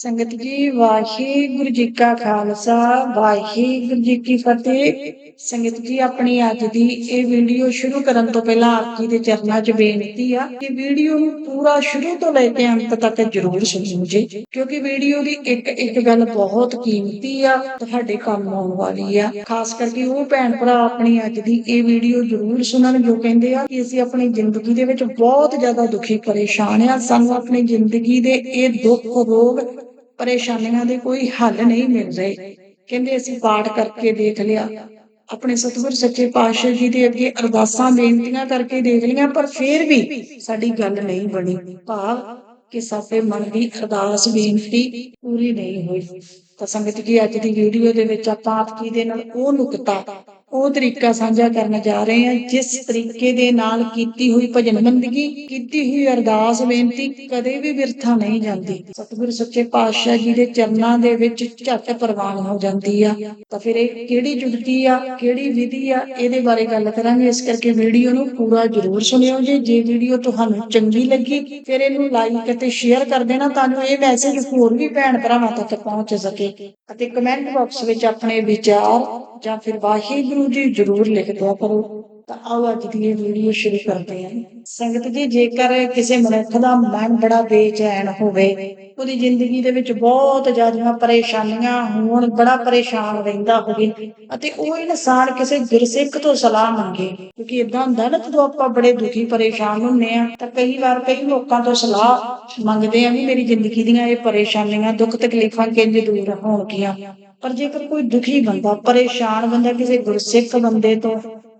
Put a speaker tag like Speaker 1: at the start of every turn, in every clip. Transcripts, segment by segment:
Speaker 1: ਸੰਗਤ ਜੀ, ਵਾਹਿਗੁਰੂ ਜੀ ਕਾ ਖਾਲਸਾ, ਵਾਹਿਗੁਰੂ ਜੀ ਕੀ ਫਤਿਹ। ਸੰਗਤ ਜੀ, ਆਪਣੀ ਅੱਜ ਦੀ ਇਹ ਵੀਡੀਓ ਸ਼ੁਰੂ ਕਰਨ ਤੋਂ ਪਹਿਲਾਂ ਆਪ ਜੀ ਦੇ ਚਰਨਾਂ 'ਚ ਬੇਨਤੀ ਆ ਕਿ ਵੀਡੀਓ ਨੂੰ ਪੂਰਾ ਸ਼ੁਰੂ ਤੋਂ ਲੈ ਕੇ ਅੰਤ ਤੱਕ ਜਰੂਰ ਸੁਣਿਓ ਜੀ। ਕਿਉਂਕਿ ਵੀਡੀਓ ਦੀ ਇੱਕ ਇੱਕ ਗੱਲ ਬਹੁਤ ਕੀਮਤੀ ਆ, ਤੁਹਾਡੇ ਕੰਮ ਆਉਣ ਵਾਲੀ ਆ। ਖਾਸ ਕਰਕੇ ਉਹ ਭੈਣ ਭਰਾ ਆਪਣੀ ਅੱਜ ਦੀ ਇਹ ਵੀਡੀਓ ਜਰੂਰ ਸੁਣਨ ਜੋ ਕਹਿੰਦੇ ਆ ਕਿ ਅਸੀਂ ਆਪਣੀ ਜ਼ਿੰਦਗੀ ਦੇ ਵਿੱਚ ਬਹੁਤ ਜ਼ਿਆਦਾ ਦੁਖੀ, ਪਰੇਸ਼ਾਨ ਆ। ਸਾਨੂੰ ਆਪਣੀ ਜ਼ਿੰਦਗੀ ਦੇ ਇਹ ਦੁੱਖ, ਰੋਗ ਪਰੇਸ਼ਾਨੀਆਂ ਦੇ ਕੋਈ ਹੱਲ ਨਹੀਂ ਮਿਲ ਰਹੇ। ਕਹਿੰਦੇ ਅਸੀਂ ਪਾਠ ਕਰਕੇ ਦੇਖ ਲਿਆ। ਆਪਣੇ ਸਤਿਗੁਰ ਸੱਚੇ ਪਾਤਸ਼ਾਹ ਜੀ ਦੇ ਅੱਗੇ ਅਰਦਾਸਾਂ, ਬੇਨਤੀਆਂ ਕਰਕੇ ਦੇਖ ਲਈਆਂ, ਪਰ ਫੇਰ ਵੀ ਸਾਡੀ ਗੱਲ ਨਹੀਂ ਬਣੀ। ਭਾਵ ਕਿ ਸਾਡੇ ਮਨ ਦੀ ਅਰਦਾਸ, ਬੇਨਤੀ ਪੂਰੀ ਨਹੀਂ ਹੋਈ। ਤਾਂ ਸੰਗਤ ਜੀ, ਅੱਜ ਦੀ ਵੀਡੀਓ ਦੇ ਵਿੱਚ ਆਪਾਂ ਆਪ ਜੀ ਦੇ ਨਾਲ ਉਹ ਨੁਕਤਾ ਉਹ ਤਰੀਕਾ ਸਾਂਝਾ ਕਰਨ ਜਾ ਰਹੇ ਹਾਂ, ਜਿਸ ਤਰੀਕੇ ਦੇ ਨਾਲ ਕੀਤੀ ਹੋਈ ਭਜਨ ਬੰਦਗੀ ਕੀਤੀ ਹੋਈ ਅਰਦਾਸ ਬੇਨਤੀ ਕਦੇ ਵੀ ਵਿਰਥਾ ਨਹੀਂ ਜਾਂਦੀ। ਸਤਿਗੁਰ ਸੱਚੇ ਪਾਤਸ਼ਾਹ ਜੀ ਦੇ ਚਰਨਾਂ ਦੇ ਵਿੱਚ ਝਟ ਪ੍ਰਵਾਨ ਹੋ ਜਾਂਦੀ ਆ। ਤਾਂ ਫਿਰ ਇਹ ਕਿਹੜੀ ਜੁਗਤੀ ਆ, ਕਿਹੜੀ ਵਿਧੀ ਆ, ਇਹਦੇ ਬਾਰੇ ਗੱਲ ਕਰਾਂਗੇ। ਇਸ ਕਰਕੇ ਵੀਡੀਓ ਨੂੰ ਪੂਰਾ ਜ਼ਰੂਰ ਸੁਣਿਓ ਜੇ ਜੇ ਵੀਡੀਓ ਤੁਹਾਨੂੰ ਚੰਗੀ ਲੱਗੀ, ਫਿਰ ਇਹਨੂੰ ਲਾਈਕ ਅਤੇ ਸ਼ੇਅਰ ਕਰ ਦੇਣਾ, ਤਾਂ ਜੋ ਇਹ ਮੈਸੇਜ ਹੋਰ ਵੀ ਭੈਣ ਭਰਾਵਾਂ ਤੱਕ ਪਹੁੰਚ ਸਕੇ। ਅਤੇ ਕਮੈਂਟ ਬਾਕਸ ਵਿੱਚ ਆਪਣੇ ਵਿਚਾਰ ਜਾਂ ਫਿਰ ਵਾਹਿਗੁਰੂ ਜੀ ਜ਼ਰੂਰ ਲਿਖ ਦਿਆ ਕਰੋ, ਤਾਂ ਆਓ ਅੱਜ ਦੀ ਵੀਡੀਓ ਸ਼ੁਰੂ ਕਰਦੇ ਹਾਂ। ਸੰਗਤ ਜੀ, ਜੇਕਰ ਕਿਸੇ ਮਨੁੱਖ ਦਾ ਮਨ ਬੜਾ ਬੇਚੈਨ ਹੋਵੇ, ਉਹਦੀ ਜ਼ਿੰਦਗੀ ਦੇ ਵਿੱਚ ਬਹੁਤ ਜ਼ਿਆਦੀਆਂ ਪਰੇਸ਼ਾਨੀਆਂ ਹੋਣ, ਬੜਾ ਪਰੇਸ਼ਾਨ ਰਹਿੰਦਾ ਹੋਵੇ, ਅਤੇ ਉਹ ਇਨਸਾਨ ਕਿਸੇ ਗੁਰਸਿੱਖ ਤੋਂ ਸਲਾਹ ਮੰਗੇ, ਕਿਉਂਕਿ ਇਦਾਂ ਹੁੰਦਾ ਨਾ, ਜਦੋਂ ਆਪਾਂ ਬੜੇ ਦੁਖੀ ਪਰੇਸ਼ਾਨ ਹੁੰਨੇ ਆ ਤਾਂ ਕਈ ਵਾਰ ਕਈ ਲੋਕਾਂ ਤੋਂ ਸਲਾਹ ਮੰਗਦੇ ਆ ਵੀ ਮੇਰੀ ਜ਼ਿੰਦਗੀ ਦੀਆਂ ਇਹ ਪਰੇਸ਼ਾਨੀਆਂ, ਦੁੱਖ ਤਕਲੀਫਾਂ ਕਿੰਜ ਦੂਰ ਹੋਣਗੀਆਂ। ਪਰ ਜੇਕਰ ਕੋਈ ਦੁਖੀ ਬੰਦਾ, ਪਰੇਸ਼ਾਨ ਬੰਦਾ ਕਿਸੇ ਗੁਰਸਿੱਖ ਬੰਦੇ ਤੋਂ,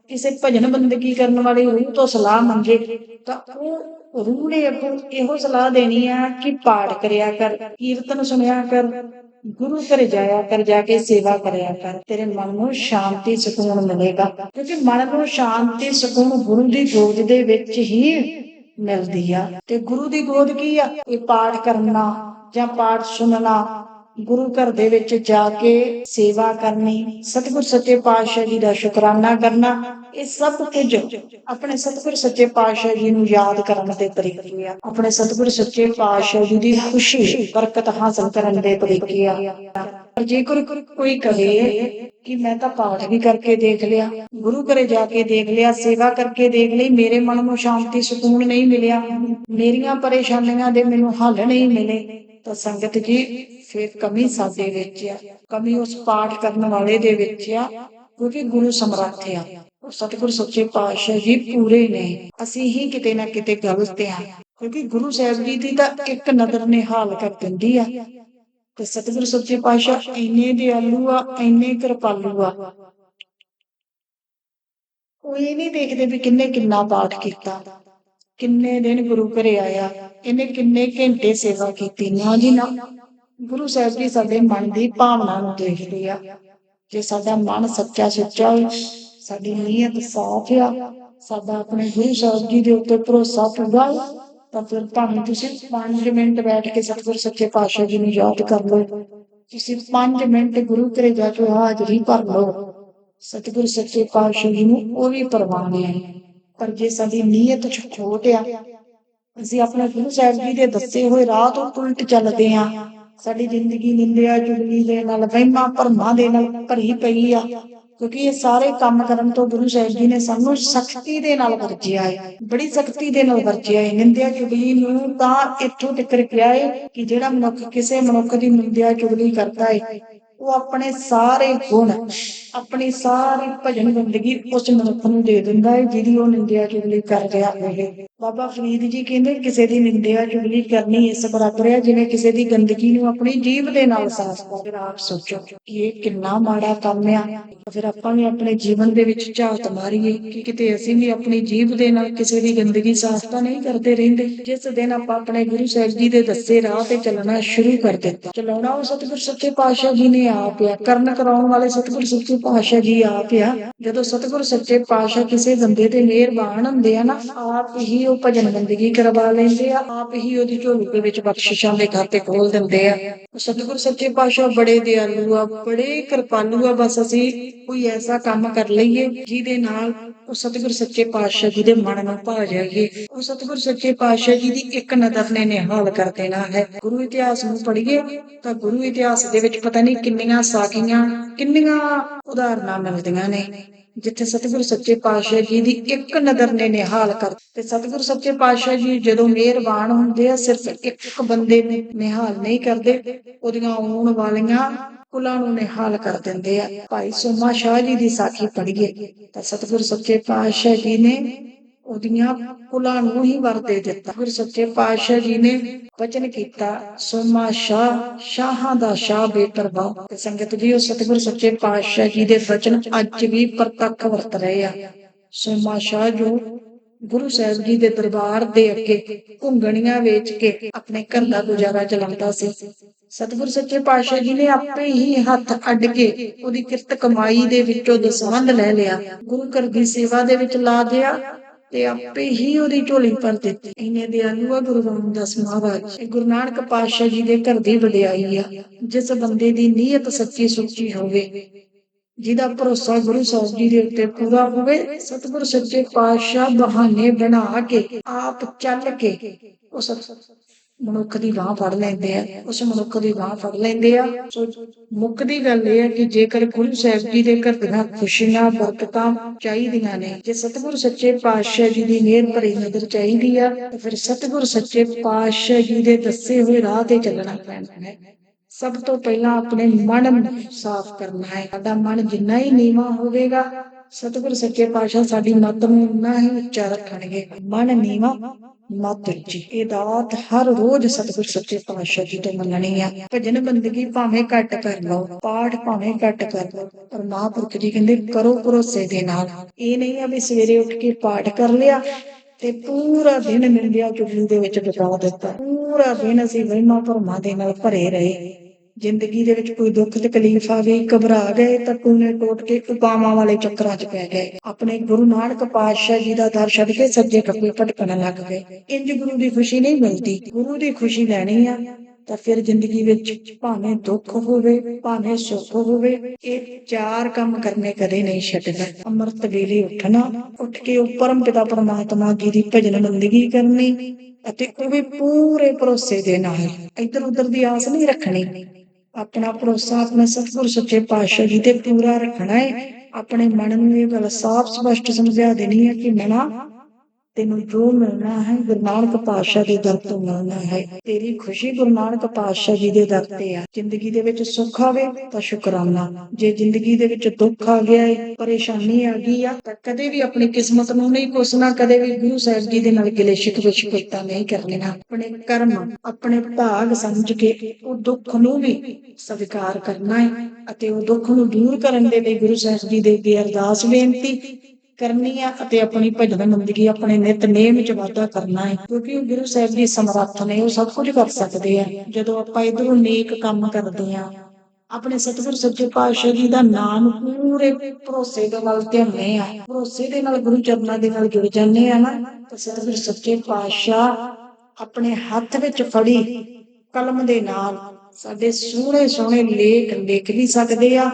Speaker 1: ਕਿਸੇ ਭਜਨ ਬੰਦਗੀ ਕਰਨ ਵਾਲੇ ਰੂਹ ਤੋਂ ਸਲਾਹ ਮੰਗੇ, ਤਾਂ ਉਹ ਰੂਹ ਨੇ ਅੱਗੋਂ ਇਹੋ ਸਲਾਹ ਦੇਣੀ ਆ ਕਿ ਪਾਠ ਕਰਿਆ ਕਰ, ਕੀਰਤਨ ਸੁਣਿਆ ਕਰ, ਗੁਰੂ ਘਰ ਜਾਇਆ ਕਰ, ਜਾ ਕੇ ਸੇਵਾ ਕਰਿਆ ਕਰ, ਤੇਰੇ ਮਨ ਨੂੰ ਸ਼ਾਂਤੀ, ਸਕੂਨ ਮਿਲੇਗਾ। ਕਿਉਂਕਿ ਮਨ ਨੂੰ ਸ਼ਾਂਤੀ, ਸਕੂਨ ਗੁਰੂ ਦੀ ਗੋਦ ਦੇ ਵਿੱਚ ਹੀ ਮਿਲਦੀ ਆ। ਤੇ ਗੁਰੂ ਦੀ ਗੋਦ ਕੀ ਆ? ਇਹ ਪਾਠ ਕਰਨਾ ਜਾਂ ਪਾਠ ਸੁਣਨਾ। ਗੁਰੂ ਘਰ ਦੇ ਵਿੱਚ ਜਾ ਕੇ ਸੇਵਾ ਕਰਨੀ, ਸਤਿਗੁਰ ਸੱਚੇ ਪਾਤਸ਼ਾਹ ਜੀ ਦਾ ਸ਼ੁਕਰਾਨਾ ਕਰਨਾ, ਇਹ ਸਭ ਕੁਝ ਆਪਣੇ ਸਤਿਗੁਰ ਸੱਚੇ ਪਾਤਸ਼ਾਹ ਜੀ ਨੂੰ ਯਾਦ ਕਰਨ ਦੇ ਤਰੀਕੇ ਆ। ਆਪਣੇ ਸਤਿਗੁਰ ਸੱਚੇ ਪਾਤਸ਼ਾਹ ਜੀ ਦੀ ਖੁਸ਼ੀ, ਬਰਕਤ ਹਾਸਲ ਕਰਨ ਦੇ ਤਰੀਕੇ ਆ। ਜੇਕਰ ਕੋਈ ਕਹੇ ਕਿ ਮੈਂ ਤਾਂ ਪਾਠ ਵੀ ਕਰਕੇ ਦੇਖ ਲਿਆ, ਗੁਰੂ ਘਰੇ ਜਾ ਕੇ ਦੇਖ ਲਿਆ, ਸੇਵਾ ਕਰਕੇ ਦੇਖ ਲਈ, ਮੇਰੇ ਮਨ ਨੂੰ ਸ਼ਾਂਤੀ, ਸਕੂਨ ਨਹੀਂ ਮਿਲਿਆ, ਮੇਰੀਆਂ ਪਰੇਸ਼ਾਨੀਆਂ ਦੇ ਮੈਨੂੰ ਹੱਲ ਨਹੀਂ ਮਿਲੇ, ਤਾਂ ਸੰਗਤ ਜੀ ਫਿਰ ਕਮੀ ਸਾਡੇ ਵਿੱਚ ਆ। ਕਮੀ ਉਸ ਪਾਠ ਕਰਨ ਵਾਲੇ ਦੇ ਵਿੱਚ ਆ, ਕਿਉਂਕਿ ਗੁਰੂ ਸਮਰੱਥ ਆ। ਉਹ ਸਤਿਗੁਰ ਸੱਚੇ ਪਾਤਸ਼ਾਹ ਜੀ ਪੂਰੇ ਨੇ। ਅਸੀਂ ਹੀ ਕਿਤੇ ਨਾ ਕਿਤੇ ਗਲਤ ਆ। ਕਿਉਂਕਿ ਗੁਰੂ ਸਾਹਿਬ ਜੀ ਦੀ ਤਾਂ ਇੱਕ ਨਜ਼ਰ ਨਿਹਾਲ ਕਰ ਦਿੰਦੀ ਆ। ਤੇ ਸਤਿਗੁਰ ਸੱਚੇ ਪਾਤਸ਼ਾਹ ਇੰਨੇ ਦਿਆਲੂ ਆ, ਇੰਨੇ ਕਿਰਪਾਲੂ ਆ। ਉਹ ਇਹ ਨਹੀਂ ਦੇਖਦੇ ਵੀ ਕਿੰਨੇ ਕਿੰਨਾ ਪਾਠ ਕੀਤਾ। ਕਿੰਨੇ ਦਿਨ ਗੁਰੂ ਘਰੇ ਆਇਆ। ਇਹਨੇ ਕਿੰਨੇ ਘੰਟੇ ਸੇਵਾ ਕੀਤੀ। ਨਾ ਜੀ ਨਾ। ਗੁਰੂ ਸਾਹਿਬ ਜੀ ਸਾਡੇ ਮਨ ਦੀ ਭਾਵਨਾ ਨੂੰ ਦੇਖਦੇ ਆ ਜੇ ਸਾਡਾ ਮਨ ਸੱਚਾ ਸੁੱਚਾ ਸਾਡੀ ਨੀਅਤ ਸਾਫ਼ ਆ, ਸਾਡਾ ਆਪਣੇ ਗੁਰੂ ਸਾਹਿਬ ਜੀ ਦੇ ਉੱਤੇ ਭਰੋਸਾ ਪੂਰਾ ਤਾਂ ਫਿਰ ਭਾਵੇਂ ਤੁਸੀਂ 5 ਮਿੰਟ ਬੈਠ ਕੇ ਸਤਿਗੁਰ ਸੱਚੇ ਪਾਤਸ਼ਾਹ ਜੀ ਨੂੰ ਯਾਦ ਕਰ ਲਓ, ਤੁਸੀਂ 5 ਮਿੰਟ ਗੁਰੂ ਘਰੇ ਜਾ ਕੇ ਹਾਜ਼ਰੀ ਭਰ ਲਓ, ਸਤਿਗੁਰ ਸੱਚੇ ਪਾਤਸ਼ਾਹ ਜੀ ਨੂੰ ਉਹ ਵੀ ਪਰਵਾਨੇ ਆ। ਪਰ ਜੇ ਸਾਡੀ ਨੀਅਤ ਚ ਖੋਟ ਆ, ਅਸੀਂ ਆਪਣੇ ਗੁਰੂ ਸਾਹਿਬ ਜੀ ਦੇ ਦੱਸੇ ਹੋਏ ਰਾਹ ਤੋਂ ਉਲਟ ਚੱਲਦੇ ਆ ਸਾਡੀ ਜ਼ਿੰਦਗੀ ਨਿੰਦਿਆ ਚੁਗਲੀ ਦੇ ਨਾਲ, ਵਹਿਮਾਂ, ਭਰਮਾਂ ਦੇ ਨਾਲ ਭਰੀ ਪਈ ਆ। ਕਿਉਂਕਿ ਇਹ ਸਾਰੇ ਕੰਮ ਕਰਨ ਤੋਂ ਗੁਰੂ ਸਾਹਿਬ ਜੀ ਨੇ ਸਾਨੂੰ ਸਖਤੀ ਦੇ ਨਾਲ ਵਰਜਿਆ ਹੈ ਬੜੀ ਸਖਤੀ ਦੇ ਨਾਲ ਵਰਜਿਆ ਹੈ ਨਿੰਦਿਆ ਚੁਗਲੀ ਨੂੰ ਤਾਂ ਇੱਥੋਂ ਤੱਕ ਕਿਹਾ ਹੈ ਕਿ ਜਿਹੜਾ ਮਨੁੱਖ ਕਿਸੇ ਮਨੁੱਖ ਦੀ ਨਿੰਦਿਆ ਚੁਗਲੀ ਕਰਦਾ ਹੈ ਉਹ ਆਪਣੇ ਸਾਰੇ ਗੁਣ, ਆਪਣੀ ਸਾਰੀ ਭਜਨ ਬੰਦਗੀ ਉਸ ਮਨੁੱਖ ਨੂੰ ਦੇ ਦਿੰਦਾ ਹੈ ਜਿਹਦੀ ਉਹ ਨਿੰਦਿਆ ਚੁਗਲੀ ਕਰ ਰਿਹਾ ਹੋਵੇ। ਬਾਬਾ ਫਰੀਦ ਜੀ ਕਹਿੰਦੇ ਕਿਸੇ ਦੀ ਨਿੰਦਿਆ ਚੁਗਲੀ ਕਰਨੀ ਇਸ ਬਰਾਬਰ ਹੈ, ਜਿਵੇਂ ਕਿਸੇ ਦੀ ਗੰਦਗੀ ਨੂੰ ਆਪਣੀ ਜੀਭ ਦੇ ਨਾਲ ਸਾਫ਼ ਕਰ ਫਿਰ ਆਪ ਸੋਚੋ ਕਿ ਇਹ ਕਿੰਨਾ ਮਾੜਾ ਕੰਮ ਆ। ਫਿਰ ਆਪਾਂ ਵੀ ਆਪਣੇ ਜੀਵਨ ਦੇ ਵਿੱਚ ਝਾਤ ਮਾਰੀਏ ਕਿ ਕਿਤੇ ਅਸੀਂ ਵੀ ਆਪਣੀ ਜੀਭ ਦੇ ਨਾਲ ਕਿਸੇ ਦੀ ਗੰਦਗੀ ਸਾਫ਼ ਤਾਂ ਨਹੀਂ ਕਰਦੇ ਰਹਿੰਦੇ, ਜਿਸ ਦਿਨ ਆਪਾਂ ਆਪਣੇ ਗੁਰੂ ਸਾਹਿਬ ਜੀ ਦੇ ਦੱਸੇ ਰਾਹ ਤੇ ਚੱਲਣਾ ਸ਼ੁਰੂ ਕਰ ਦਿੱਤਾ। ਚਲਾਉਣਾ ਉਹ ਸਤਿਗੁਰ ਸੱਚੇ ਪਾਤਸ਼ਾਹ ਜੀ ਨੇ ਆਪ ਆ, ਕਰਨ ਕਰਾਉਣ ਵਾਲੇ ਸਤਿਗੁਰ ਸੱਚੇ ਪਾਤਸ਼ਾਹ ਜੀ ਆਪ ਆ। ਜਦੋਂ ਸਤਿਗੁਰ ਸੱਚੇ ਪਾਤਸ਼ਾਹ ਕਿਸੇ ਬੰਦੇ ਤੇ ਮਿਹਰਬਾਨ ਹੁੰਦੇ ਆ ਨਾ, ਆਪ ਹੀ ਉਹ ਭਜਨ ਬੰਦਗੀ ਕਰਵਾ ਲੈਂਦੇ ਆ। ਆਪ ਹੀ ਉਹਦੀ ਝੋਲੀ ਦੇ ਵਿੱਚ ਬਖਸ਼ਿਸ਼ਾਂ ਦੇ ਖਾਤੇ ਖੋਲ ਦਿੰਦੇ ਆ। ਸਤਿਗੁਰ ਸੱਚੇ ਪਾਤਸ਼ਾਹ ਬੜੇ ਦਿਆਲੂ ਆ, ਬੜੇ ਕਿਰਪਾਲੂ ਆ। ਬਸ ਅਸੀਂ ਕੋਈ ਐਸਾ ਕੰਮ ਕਰ ਲਈਏ ਜਿਹਦੇ ਨਾਲ ਉਹ ਸਤਿਗੁਰ ਸੱਚੇ ਪਾਤਸ਼ਾਹ ਜੀ ਦੇ ਮਨ ਨੂੰ ਭਾ ਜਾਈਏ। ਉਹ ਸਤਿਗੁਰ ਸੱਚੇ ਪਾਤਸ਼ਾਹ ਜੀ ਦੀ ਇੱਕ ਨਜ਼ਰ ਨੇ ਨਿਹਾਲ ਕਰ ਦੇਣਾ ਹੈ। ਗੁਰੂ ਇਤਿਹਾਸ ਨੂੰ ਪੜ੍ਹੀਏ ਤਾਂ ਗੁਰੂ ਇਤਿਹਾਸ ਦੇ ਵਿੱਚ ਪਤਾ ਨਹੀਂ ਕਿੰਨੀਆਂ ਸਾਖੀਆਂ, ਕਿੰਨੀਆਂ ਉਦਾਹਰਨਾਂ ਮਿਲਦੀਆਂ ਨੇ। ਜਿੱਥੇ ਸਤਿਗੁਰ ਸੱਚੇ ਪਾਤਸ਼ਾਹ ਜੀ ਦੀ ਇੱਕ ਨਜ਼ਰ ਨੇ ਨਿਹਾਲ ਕਰ ਤੇ ਸਤਿਗੁਰ ਸੱਚੇ ਪਾਤਸ਼ਾਹ ਜੀ ਜਦੋਂ ਮਿਹਰਬਾਨ ਹੁੰਦੇ ਆ, ਸਿਰਫ ਇੱਕ ਬੰਦੇ ਨੂੰ ਨਿਹਾਲ ਨਹੀਂ ਕਰਦੇ, ਉਹਦੀਆਂ ਆਉਣ ਵਾਲੀਆਂ ਕੁਲਾਂ ਨੂੰ ਨਿਹਾਲ ਕਰ ਦਿੰਦੇ ਆ। ਭਾਈ ਸੋਮਾ ਸ਼ਾਹ ਜੀ ਦੀ ਸਾਖੀ ਪੜ੍ਹੀਏ, ਤਾਂ ਸਤਿਗੁਰੂ ਸੱਚੇ ਪਾਤਸ਼ਾਹ ਜੀ ਨੇ ਉਹਦੀਆਂ ਕੁਲਾਂ ਨੂੰ ਹੀ ਵਰ ਦੇ ਦਿੱਤਾ। ਗੁਰ ਸੱਚੇ ਪਾਤਸ਼ਾਹ ਜੀ ਨੇ ਵਚਨ ਕੀਤਾ ਸੋਮਾ ਸ਼ਾਹ, ਸ਼ਾਹਾਂ ਦਾ ਸ਼ਾਹ ਬੇਪਰਵਾਹ ਤੇ ਸੰਗਤ ਜੀ ਉਹ ਸਤਿਗੁਰ ਸੱਚੇ ਪਾਤਸ਼ਾਹ ਜੀ ਦੇ ਵਚਨ ਅੱਜ ਵੀ ਪ੍ਰਤੱਖ ਵਰਤ ਰਹੇ ਆ। ਸੋਮਾ ਸ਼ਾਹ ਜੋ ਗੁਰੂ ਸਾਹਿਬ ਜੀ ਦੇ ਦਰਬਾਰ ਦੇ ਅੱਗੇ ਘੁੰਗਣੀਆਂ ਵੇਚ ਕੇ ਆਪਣੇ ਘਰ ਦਾ ਗੁਜ਼ਾਰਾ ਚਲਾਉਂਦਾ ਸੀ। ਸਤਿਗੁਰ ਸੱਚੇ ਪਾਤਸ਼ਾਹ ਜੀ ਨੇ ਆਪੇ ਹੀ ਹੱਥ ਅੱਡ ਕੇ ਉਹਦੀ ਕਿਰਤ ਕਮਾਈ ਦੇ ਵਿੱਚੋਂ ਦਸਵੰਧ ਲੈ ਲਿਆ। ਗੁਰੂ ਘਰ ਦੀ ਸੇਵਾ ਦੇ ਵਿੱਚ ਲਾ ਦਿਆ। ਤੇ ਆਪੇ ਹੀ ਉਹਦੀ ਝੋਲੀ ਭਰ ਦਿੱਤੀ। ਇਹਨੇ ਦਿਆਲੂ ਆ ਗੁਰੂ ਰਾਮਦਾਸ ਮਹਾਰਾਜ ਇਹ ਗੁਰੂ ਨਾਨਕ ਪਾਤਸ਼ਾਹ ਜੀ ਦੇ ਘਰ ਦੀ ਵਡਿਆਈ ਆ। ਜਿਸ ਬੰਦੇ ਦੀ ਨੀਅਤ ਸੱਚੀ ਸੁੱਚੀ ਹੋਵੇ, ਜਿਹਦਾ ਭਰੋਸਾ ਗੁਰੂ ਸਾਹਿਬ ਜੀ ਦੇ ਉੱਤੇ ਪੂਰਾ ਹੋਵੇ, ਸਤਿਗੁਰ ਸੱਚੇ ਪਾਤਸ਼ਾਹ ਬਹਾਨੇ ਬਣਾ ਕੇ, ਆਪ ਚੱਲ ਕੇ, ਉਸ ਮਨੁੱਖ ਦੀ ਬਾਹ ਫੜ ਲੈਂਦੇ ਆ, ਉਸ ਮਨੁੱਖ ਦੀ ਬਾਹ ਫੜ ਲੈਂਦੇ ਆ। ਸੋ ਮੁੱਖ ਦੀ ਗੱਲ ਇਹ ਹੈ ਕਿ ਜੇਕਰ ਗੁਰੂ ਸਾਹਿਬ ਜੀ ਦੇ ਘਰ ਦੀਆਂ ਖੁਸ਼ੀਆਂ, ਬਰਕਤਾਂ ਚਾਹੀਦੀਆਂ ਨੇ, ਜੇ ਸਤਿਗੁਰ ਸੱਚੇ ਪਾਤਸ਼ਾਹ ਜੀ ਦੀ ਮਿਹਰ ਭਰੀ ਨਜ਼ਰ ਚਾਹੀਦੀ ਆ, ਤਾਂ ਫਿਰ ਸਤਿਗੁਰ ਸੱਚੇ ਪਾਤਸ਼ਾਹ ਜੀ ਦੇ ਦੱਸੇ ਹੋਏ ਰਾਹ ਤੇ ਚੱਲਣਾ ਪੈਣਾ ਹੈ। ਸਭ ਤੋਂ ਪਹਿਲਾਂ ਆਪਣੇ ਮਨ ਨੂੰ ਸਾਫ਼ ਕਰਨਾ ਹੈ। ਸਾਡਾ ਮਨ ਜਿੰਨਾ ਹੀ ਨੀਵਾਂ ਹੋਵੇਗਾ, ਸਤਿਗੁਰ ਸੱਚੇ ਪਾਤਸ਼ਾਹ ਸਾਡੀ ਮੱਤ ਨੂੰ ਉਨਾ ਹੀ ਉੱਚਾ ਰੱਖਣਗੇ। ਮਨ ਨੀਵਾਂ ਮੱਤ ਜੀ। ਇਹ ਦਾਤ ਹਰ ਰੋਜ਼ ਸਤਿਗੁਰ ਸੱਚੇ ਪਾਤਸ਼ਾਹ ਜੀ ਤੋਂ ਮੰਗਣੀ ਆ। ਭਜਨ ਬੰਦਗੀ ਭਾਵੇਂ ਘੱਟ ਕਰ ਲਓ, ਪਾਠ ਭਾਵੇਂ ਘੱਟ ਕਰ ਲਓ, ਪਰ ਮਹਾਂਪੁਰਖ ਜੀ ਕਹਿੰਦੇ ਕਰੋ ਭਰੋਸੇ ਦੇ ਨਾਲ। ਇਹ ਨਹੀਂ ਆ ਵੀ ਸਵੇਰੇ ਉੱਠ ਕੇ ਪਾਠ ਕਰ ਲਿਆ ਤੇ ਪੂਰਾ ਦਿਨ ਨਿੰਦਿਆ ਚੁਗਲੀ ਦੇ ਵਿੱਚ ਬਿਤਾ ਦਿੱਤਾ। ਪੂਰਾ ਦਿਨ ਅਸੀਂ ਵਹਿਮਾਂ ਭਰਮਾਂ ਦੇ ਨਾਲ ਭਰੇ ਰਹੇ। ਜ਼ਿੰਦਗੀ ਦੇ ਵਿੱਚ ਕੋਈ ਦੁੱਖ ਤਕਲੀਫ ਆ ਗਈ ਘਬਰਾ ਗਏ ਤਾਂ ਟੂਨੇ ਟੋਟ ਕੇ ਉਪਾਵਾਂ ਵਾਲੇ ਚੱਕਰਾਂ 'ਚ ਪੈ ਗਏ। ਆਪਣੇ ਗੁਰੂ ਨਾਨਕ ਪਾਤਸ਼ਾਹ ਜੀ ਦਾ ਦਰ ਛੱਡ ਕੇ ਸੱਜੇ ਖੱਬੇ ਭਟਕਣ ਲੱਗ ਗਏ। ਇੰਜ ਗੁਰੂ ਦੀ ਖੁਸ਼ੀ ਨਹੀਂ ਮਿਲਦੀ। ਗੁਰੂ ਦੀ ਖੁਸ਼ੀ ਲੈਣੀ ਆ, ਤਾਂ ਫਿਰ ਜ਼ਿੰਦਗੀ ਵਿੱਚ ਭਾਵੇਂ ਦੁੱਖ ਹੋਵੇ, ਭਾਵੇਂ ਸੁੱਖ ਹੋਵੇ, ਇਹ ਚਾਰ ਕੰਮ ਕਰਨੇ ਕਦੇ ਨਹੀਂ ਛੱਡਣਾ। ਅੰਮ੍ਰਿਤ ਵੇਲੇ ਉੱਠਣਾ, ਉੱਠ ਕੇ ਉਹ ਪਰਮ ਪਿਤਾ ਪਰਮਾਤਮਾ ਜੀ ਦੀ ਭਜਨ ਬੰਦਗੀ ਕਰਨੀ ਅਤੇ ਉਹ ਵੀ ਪੂਰੇ ਭਰੋਸੇ ਦੇ ਨਾਲ ਇੱਧਰ ਉੱਧਰ ਦੀ ਆਸ ਨਹੀਂ ਰੱਖਣੀ। ਆਪਣਾ ਭਰੋਸਾ ਆਪਣੇ ਸਤਿਗੁਰ ਸੱਚੇ ਪਾਤਸ਼ਾਹ ਜੀ ਤੇ ਪੂਰਾ ਰੱਖਣਾ ਹੈ। ਆਪਣੇ ਮਨ ਨੂੰ ਇਹ ਗੱਲ ਸਾਫ਼ ਸਪਸ਼ਟ ਸਮਝਾ ਦੇਣੀ ਹੈ ਕਿ ਮਨਾ ਤੈਨੂੰ ਜੋ ਮਿਲਣਾ ਹੈ, ਗੁਰੂ ਨਾਨਕ ਪਾਤਸ਼ਾਹ ਦੇ ਦਰ ਤੋਂ ਮਿਲਣਾ ਹੈ। ਤੇਰੀ ਖੁਸ਼ੀ ਗੁਰੂ ਨਾਨਕ ਪਾਤਸ਼ਾਹ ਜੀ ਦੇ ਦਰ ਤੇ ਆ। ਜ਼ਿੰਦਗੀ ਦੇ ਵਿੱਚ ਸੁੱਖ ਆਵੇ ਤਾਂ ਸ਼ੁਕਰਾਨਾ। ਜੇ ਜ਼ਿੰਦਗੀ ਦੇ ਵਿੱਚ ਦੁੱਖ ਆ ਗਿਆ ਹੈ ਪਰੇਸ਼ਾਨੀ ਆ ਗਈ ਆ, ਤਾਂ ਕਦੇ ਵੀ ਆਪਣੀ ਕਿਸਮਤ ਨੂੰ ਨਹੀਂ ਕੋਸਣਾ ਕਦੇ ਵੀ ਗੁਰੂ ਸਾਹਿਬ ਜੀ ਦੇ ਨਾਲ ਗਿਲੇ ਸ਼ਿਕਵੇ ਸ਼ਿਕਾਇਤਾਂ ਨਹੀਂ ਕਰਨੀਆਂ ਆਪਣੇ ਕਰਮ, ਆਪਣੇ ਭਾਗ ਸਮਝ ਕੇ ਉਹ ਦੁੱਖ ਨੂੰ ਵੀ ਸਵੀਕਾਰ ਕਰਨਾ ਹੈ ਅਤੇ ਉਹ ਦੁੱਖ ਨੂੰ ਦੂਰ ਕਰਨ ਦੇ ਲਈ ਗੁਰੂ ਸਾਹਿਬ ਜੀ ਦੇ ਅੱਗੇ ਅਰਦਾਸ ਬੇਨਤੀ ਕਰਨੀ ਆ ਅਤੇ ਆਪਣੀ ਭਜਨ ਬੰਦਗੀ ਆਪਣੇ ਨਿਤਨੇਮ ਚ ਵਾਧਾ ਕਰਨਾ ਹੈ। ਕਿਉਂਕਿ ਉਹ ਗੁਰੂ ਸਾਹਿਬ ਦੀ ਸਮਰੱਥ ਨੇ, ਉਹ ਸਭ ਕੁਝ ਕਰ ਸਕਦੇ ਆ। ਜਦੋਂ ਆਪਾਂ ਇਧਰੋਂ ਨੇਕ ਕੰਮ ਕਰਦੇ ਆ, ਆਪਣੇ ਸਤਿਗੁਰ ਸੱਚੇ ਪਾਤਸ਼ਾਹ ਜੀ ਦਾ ਨਾਮ ਪੂਰੇ ਭਰੋਸੇ ਦੇ ਨਾਲ ਧਿਆਉਂਦੇ ਆ। ਭਰੋਸੇ ਦੇ ਨਾਲ ਗੁਰੂ ਚਰਨਾਂ ਦੇ ਨਾਲ ਜੁੜ ਜਾਂਦੇ ਆ ਨਾ, ਤਾਂ ਸਤਿਗੁਰ ਸੱਚੇ ਪਾਤਸ਼ਾਹ ਆਪਣੇ ਹੱਥ ਵਿੱਚ ਫੜੀ ਕਲਮ ਦੇ ਨਾਲ ਸਾਡੇ ਸੋਹਣੇ ਸੋਹਣੇ ਲੇਖ ਲਿਖ ਵੀ ਸਕਦੇ ਆ।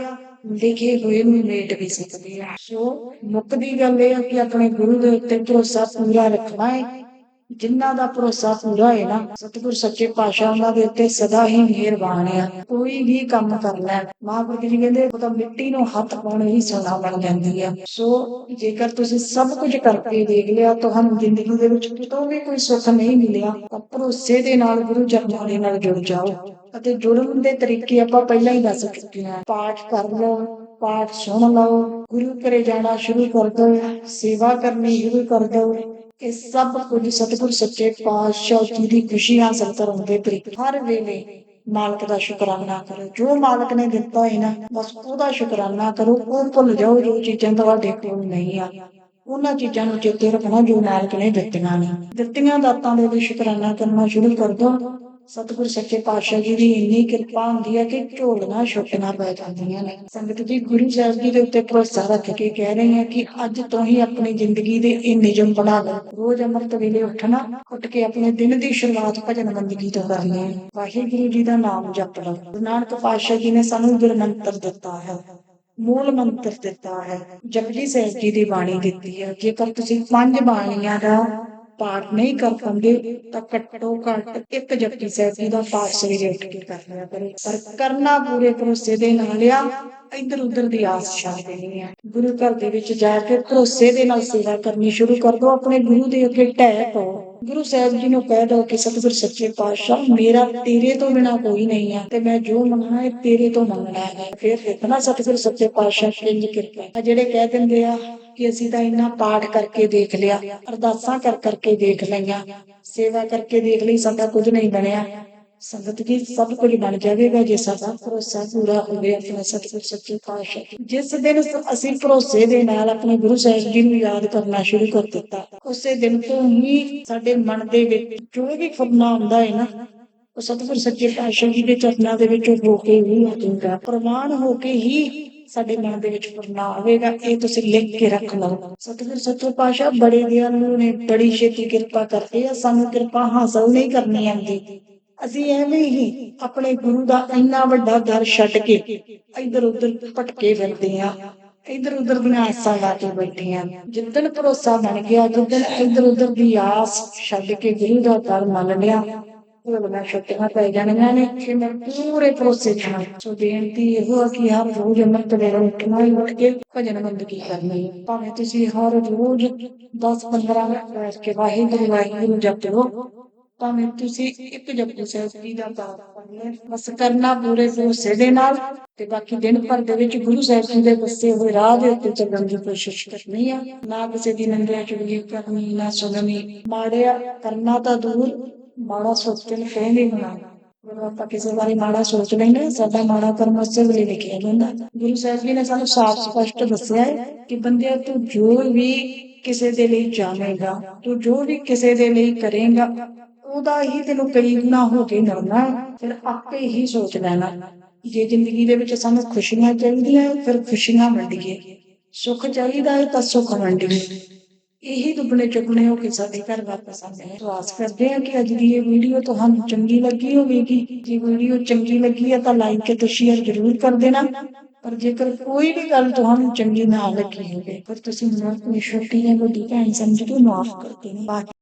Speaker 1: ਲਿਖੇ ਹੋਏ ਨੂੰ ਮੇਟ ਵੀ ਸਕਦੇ ਆ। ਸੋ ਮੁੱਖ ਗੱਲ ਇਹ ਆ ਕਿ ਆਪਣੇ ਗੁਰੂ ਦੇ ਉੱਤੇ ਭਰੋਸਾ ਪੂਰਾ ਰੱਖਣਾ ਹੈ। ਜਿਨ੍ਹਾਂ ਦਾ ਭਰੋਸਾ ਪੂਰਾ ਹੈ ਨਾ, ਸਤਿਗੁਰ ਸੱਚੇ ਪਾਤਸ਼ਾਹ ਉਹਨਾਂ ਦੇ ਉੱਤੇ ਸਦਾ ਹੀ ਮਿਹਰਬਾਨ ਆ। ਕੋਈ ਵੀ ਕੰਮ ਕਰ ਲੈ ਮਹਾਂਪੁਰਖ ਜੀ ਕਹਿੰਦੇ ਉਹ ਤਾਂ ਮਿੱਟੀ ਨੂੰ ਹੱਥ ਪਾਉਣ ਹੀ ਸੋਨਾ ਬਣ ਜਾਂਦੀ ਆ। ਸੋ ਜੇਕਰ ਤੁਸੀਂ ਸਭ ਕੁਝ ਕਰਕੇ ਦੇਖ ਲਿਆ, ਤੁਹਾਨੂੰ ਜ਼ਿੰਦਗੀ ਦੇ ਵਿੱਚ ਕਿਤੋਂ ਵੀ ਕੋਈ ਸੁੱਖ ਨਹੀਂ ਮਿਲਿਆ, ਤਾਂ ਭਰੋਸੇ ਦੇ ਨਾਲ ਗੁਰੂ ਚਰਨਾਂ ਦੇ ਨਾਲ ਜੁੜ ਜਾਓ। ਅਤੇ ਜੁੜਨ ਦੇ ਤਰੀਕੇ ਆਪਾਂ ਪਹਿਲਾਂ ਹੀ ਦੱਸ ਚੁੱਕੇ ਹਾਂ। ਪਾਠ ਕਰ ਲਓ, ਪਾਠ ਸੁਣ ਲਓ, ਗੁਰੂ ਘਰੇ ਜਾਣਾ ਸ਼ੁਰੂ ਕਰ ਦਿਓ, ਸੇਵਾ ਕਰਨੀ ਸ਼ੁਰੂ ਕਰ ਦਿਓ। ਇਹ ਸਭ ਕੁਝ ਸਤਿਗੁਰ ਸੱਚੇ ਪਾਤਸ਼ਾਹ ਜੀ ਦੀ ਖੁਸ਼ੀ ਹਾਸਲ ਕਰਨ ਦੇ ਤਰੀਕੇ। ਹਰ ਵੇਲੇ ਮਾਲਕ ਦਾ ਸ਼ੁਕਰਾਨਾ ਕਰੋ। ਜੋ ਮਾਲਕ ਨੇ ਦਿੱਤਾ ਹੈ ਨਾ, ਬਸ ਉਹਦਾ ਸ਼ੁਕਰਾਨਾ ਕਰੋ। ਉਹ ਭੁੱਲ ਜਾਓ ਜੋ ਚੀਜ਼ਾਂ ਤੁਹਾਡੇ ਕੋਲ ਨਹੀਂ ਆ। ਉਹਨਾਂ ਚੀਜ਼ਾਂ ਨੂੰ ਚੇਤੇ ਰੱਖਣਾ ਜੋ ਮਾਲਕ ਨੇ ਦਿੱਤੀਆਂ ਨੇ। ਦਿੱਤੀਆਂ ਦਾਤਾਂ ਦੇ ਵੀ ਸ਼ੁਕਰਾਨਾ ਕਰਨਾ ਸ਼ੁਰੂ ਕਰ ਦਿਓ। ਸਤਿਗੁਰ ਸੱਚੇ ਪਾਤਸ਼ਾਹ ਜੀ ਦੀ ਇੰਨੀ ਕਿਰਪਾ ਹੁੰਦੀ ਹੈ ਕਿ ਝੋਲੀਆਂ ਛੁੱਟੀਆਂ ਪੈ ਜਾਂਦੀਆਂ ਨੇ। ਸੰਗਤ ਜੀ, ਗੁਰੂ ਸਾਹਿਬ ਜੀ ਦੇ ਉੱਤੇ ਭਰੋਸਾ ਰੱਖ ਕੇ ਕਹਿ ਰਹੇ ਹਾਂ ਕਿ ਅੱਜ ਤੋਂ ਹੀ ਆਪਣੀ ਜ਼ਿੰਦਗੀ ਦੇ ਇਹ ਨਿਯਮ ਬਣਾ ਲਓ। ਰੋਜ਼ ਅੰਮ੍ਰਿਤ ਵੇਲੇ ਉੱਠਣਾ, ਉੱਠ ਕੇ ਆਪਣੇ ਦਿਨ ਦੀ ਸ਼ੁਰੂਆਤ ਭਜਨ ਬੰਦਗੀ ਤੋਂ ਕਰਨੀ ਹੈ। ਵਾਹਿਗੁਰੂ ਜੀ ਦਾ ਨਾਮ ਜਪ ਲਓ। ਗੁਰੂ ਨਾਨਕ ਪਾਤਸ਼ਾਹ ਜੀ ਨੇ ਸਾਨੂੰ ਗੁਰਮੰਤਰ ਦਿੱਤਾ ਹੈ। ਮੂਲ ਮੰਤਰ ਦਿੱਤਾ ਹੈ। ਜਪਜੀ ਸਾਹਿਬ ਜੀ ਦੀ ਬਾਣੀ ਦਿੱਤੀ ਹੈ ਜੇਕਰ ਤੁਸੀਂ ਪੰਜ ਬਾਣੀਆਂ ਦਾ ਪਾਠ ਨਹੀਂ ਕਰ ਪਾਉਂਦੇ, ਤਾਂ ਘੱਟੋ ਘੱਟ ਇੱਕ ਜਪਜੀ ਸਾਹਿਬ ਜੀ ਦਾ ਪਾਠ ਸਵੇਰੇ ਉੱਠ ਕੇ ਕਰ ਲਿਆ ਕਰੋ। ਪਰ ਕਰਨਾ ਪੂਰੇ ਭਰੋਸੇ ਦੇ ਨਾਲ ਆ, ਇੱਧਰ ਉੱਧਰ ਦੀ ਆਸ ਛੱਡ ਦੇਣੀ ਹੈ ਗੁਰੂ ਘਰ ਦੇ ਵਿੱਚ ਜਾ ਕੇ ਭਰੋਸੇ ਦੇ ਨਾਲ ਸੇਵਾ ਕਰਨੀ ਸ਼ੁਰੂ ਕਰ ਦਿਓ, ਆਪਣੇ ਗੁਰੂ ਦੇ ਅੱਗੇ ਢਹਿ ਪਾਓ। ਗੁਰੂ ਸਾਹਿਬ ਜੀ ਨੂੰ ਕਹਿ ਦੋ ਕਿ ਸਤਿਗੁਰ ਸੱਚੇ ਪਾਤਸ਼ਾਹ, ਮੇਰਾ ਤੇਰੇ ਤੋਂ ਬਿਨਾ ਕੋਈ ਨਹੀਂ ਆ, ਤੇ ਮੈਂ ਜੋ ਮੰਗਣਾ ਹੈ ਤੇਰੇ ਤੋਂ ਮੰਗਣਾ ਹੈ। ਫਿਰ ਦੇਖਣਾ ਸਤਿਗੁਰ ਸੱਚੇ ਪਾਤਸ਼ਾਹ ਕਿੰਜ ਕਿਰਪਾ। ਜਿਹੜੇ ਕਹਿ ਦਿੰਦੇ ਆ ਕਿ ਅਸੀਂ ਤਾਂ ਇੰਨਾ ਪਾਠ ਕਰਕੇ ਦੇਖ ਲਿਆ, ਅਰਦਾਸਾਂ ਕਰ ਕਰਕੇ ਦੇਖ ਲਈਆਂ, ਸੇਵਾ ਕਰਕੇ ਦੇਖ ਲਈ, ਸਾਡਾ ਕੁਝ ਨਹੀਂ ਬਣਿਆ। ਸੰਗਤ ਜੀ, ਸਭ ਕੁਝ ਬਣ ਜਾਵੇਗਾ ਜੇ ਸਾਡਾ ਭਰੋਸਾ ਪੂਰਾ ਹੋਵੇ ਆਪਣੇ ਸਤਿਗੁਰ ਸੱਚੇ ਪਾਤਸ਼ਾਹ ਜਿਸ ਦਿਨ ਅਸੀਂ ਭਰੋਸੇ ਦੇ ਨਾਲ ਆਪਣੇ ਗੁਰੂ ਸਾਹਿਬ ਜੀ ਨੂੰ ਯਾਦ ਕਰਨਾ ਸ਼ੁਰੂ ਕਰ ਦਿੱਤਾ, ਉਸੇ ਦਿਨ ਤੋਂ ਹੀ ਸਾਡੇ ਮਨ ਦੇ ਵਿੱਚ ਜੋ ਵੀ ਫਰਨਾ ਆਉਂਦਾ ਹੈ ਨਾ, ਉਹ ਸਤਿਗੁਰ ਸੱਚੇ ਪਾਤਸ਼ਾਹ ਜੀ ਦੇ ਚਰਨਾਂ ਦੇ ਵਿੱਚ ਹੋ ਕੇ ਹੀ ਆਵੇਗਾ ਪ੍ਰਮਾਣ ਹੋ ਕੇ ਹੀ ਸਾਡੇ ਮਨ ਦੇ ਵਿੱਚ ਫਰਨਾ ਆਵੇਗਾ, ਇਹ ਤੁਸੀਂ ਲਿਖ ਕੇ ਰੱਖ ਲਓ। ਸਤਿਗੁਰ ਸੱਚੇ ਪਾਤਸ਼ਾਹ ਬੜੇ ਦਿਆਲੂ ਨੇ ਬੜੀ ਛੇਤੀ ਕਿਰਪਾ ਕਰਦੇ ਆ, ਸਾਨੂੰ ਕਿਰਪਾ ਹਾਸਲ ਨਹੀਂ ਕਰਨੀ ਆਉਂਦੀ ਅਸੀਂ ਐਵੇਂ ਹੀ ਆਪਣੇ ਗੁਰੂ ਦਾ ਇੰਨਾ ਵੱਡਾ ਦਰ ਛੱਡ ਕੇ ਇੱਧਰ ਉੱਧਰ ਭਟਕੇ ਫਿਰਦੇ ਆ। ਇੱਧਰ ਉੱਧਰ ਦੀਆਂ ਆਸਾਂ ਲਾ ਕੇ ਬੈਠੇ ਆ। ਜਿੱਦਣ ਭਰੋਸਾ ਬਣ ਗਿਆ ਜਿੱਦਣ ਇੱਧਰ ਉੱਧਰ ਦੀ ਆਸ ਛੱਡ ਕੇ ਗੁਰੂ ਦਾ ਦਰ ਮੰਨ ਲਿਆ ਉਹਦਾ ਛੁੱਟੀਆਂ ਪੈ ਜਾਣੀਆਂ ਨੇ ਕਿ ਮੈਂ ਪੂਰੇ ਭਰੋਸੇ ਚ ਹਾਂ ਸੋ ਬੇਨਤੀ ਇਹੋ ਆ ਕਿ ਹਰ ਰੋਜ਼ ਅੰਮ੍ਰਿਤ ਵੇਲੇ ਉੱਠਣਾ ਹੀ ਉੱਠ ਕੇ ਭਜਨ ਬੰਦਗੀ ਕਰਨੀ ਭਾਵੇਂ ਤੁਸੀਂ ਹਰ ਰੋਜ਼ 10-15 ਮਿੰਟ ਕੇ ਵਾਹਿਗੁਰੂ ਵਾਹਿਗੁਰੂ ਜਪੋ ਭਾਵੇਂ ਤੁਸੀਂ ਇੱਕ ਜਪਜੀ ਸਾਹਿਬ ਜੀ ਦਾ ਪਾਠ ਕਰਨਾ ਬਸ ਕਰਨਾ ਪੂਰੇ ਭਰੋਸੇ ਦੇ ਨਾਲ ਤੇ ਬਾਕੀ ਦਿਨ ਭਰ ਦੇ ਵਿੱਚ ਗੁਰੂ ਸਾਹਿਬ ਜੀ ਦੇ ਦੱਸੇ ਹੋਏ ਰਾਹ ਦੇ ਉੱਤੇ ਚੱਲਣ ਦੀ ਕੋਸ਼ਿਸ਼ ਕਰਨੀ ਆ, ਨਾ ਕਿਸੇ ਦੀ ਨੰਦਿਆ ਚੁਗਲੀ ਕਰਨੀ ਨਾ ਸੁਣਨੀ ਮਾੜਿਆ ਕਰਨਾ ਤਾਂ ਦੂਰ। ਮਾੜਾ ਸੋਚਣ ਕਹਿੰਦੇ ਹੋਣਾ। ਜਦੋਂ ਆਪਾਂ ਕਿਸੇ ਬਾਰੇ ਮਾੜਾ ਸੋਚ ਲੈਂਦੇ ਸਾਡਾ ਮਾੜਾ ਕਰਮ ਉਸੇ ਵੇਲੇ ਲਿਖਿਆ ਜਾਂਦਾ। ਗੁਰੂ ਸਾਹਿਬ ਜੀ ਨੇ ਸਾਨੂੰ ਸਾਫ਼ ਸਪਸ਼ਟ ਦੱਸਿਆ ਹੈ ਕਿ ਬੰਦਿਆ, ਤੂੰ ਜੋ ਵੀ ਕਿਸੇ ਦੇ ਲਈ ਜਾਵੇਂਗਾ, ਤੂੰ ਜੋ ਵੀ ਕਿਸੇ ਦੇ ਲਈ ਕਰੇਂਗਾ, ਉਹਦਾ ਹੀ ਤੈਨੂੰ ਕਰੀਬ ਨਾ ਹੋ ਕੇ ਮਿਲਣਾ ਫਿਰ ਆਪੇ ਹੀ ਸੋਚ ਲੈਣਾ। ਜੇ ਜ਼ਿੰਦਗੀ ਦੇ ਵਿੱਚ ਸਾਨੂੰ ਖੁਸ਼ੀਆਂ ਚਾਹੀਦੀਆਂ, ਫਿਰ ਖੁਸ਼ੀਆਂ ਵੰਡੀਏ। ਸੁੱਖ ਚਾਹੀਦਾ ਹੈ ਤਾਂ ਸੁੱਖ ਵੰਡੀਏ। ਇਹੀ ਦੁੱਗਣੇ ਚੁਗਣੇ ਹੋ ਕੇ ਸਾਡੇ ਘਰ ਵਾਪਸ ਆਉਂਦੇ ਨੇ ਸੋ ਆਸ ਕਰਦੇ ਹਾਂ ਕਿ ਅੱਜ ਦੀ ਇਹ ਵੀਡੀਓ ਤੁਹਾਨੂੰ ਚੰਗੀ ਲੱਗੀ ਹੋਵੇਗੀ। ਜੇ ਵੀਡੀਓ ਚੰਗੀ ਲੱਗੀ ਹੈ ਤਾਂ ਲਾਈਕ ਤੇ ਸ਼ੇਅਰ ਜ਼ਰੂਰ ਕਰ ਦੇਣਾ। ਪਰ ਜੇਕਰ ਕੋਈ ਵੀ ਗੱਲ ਤੁਹਾਨੂੰ ਚੰਗੀ ਨਾ ਲੱਗੀ ਹੋਵੇ, ਫਿਰ ਤੁਸੀਂ ਮੈਨੂੰ ਆਪਣੀ ਛੋਟੀ ਜਿਹੀ ਵੱਡੀ ਭੈਣ ਸਮਝ ਕੇ ਮਾਫ ਕਰ ਦੇਣਾ। ਬਾਕੀ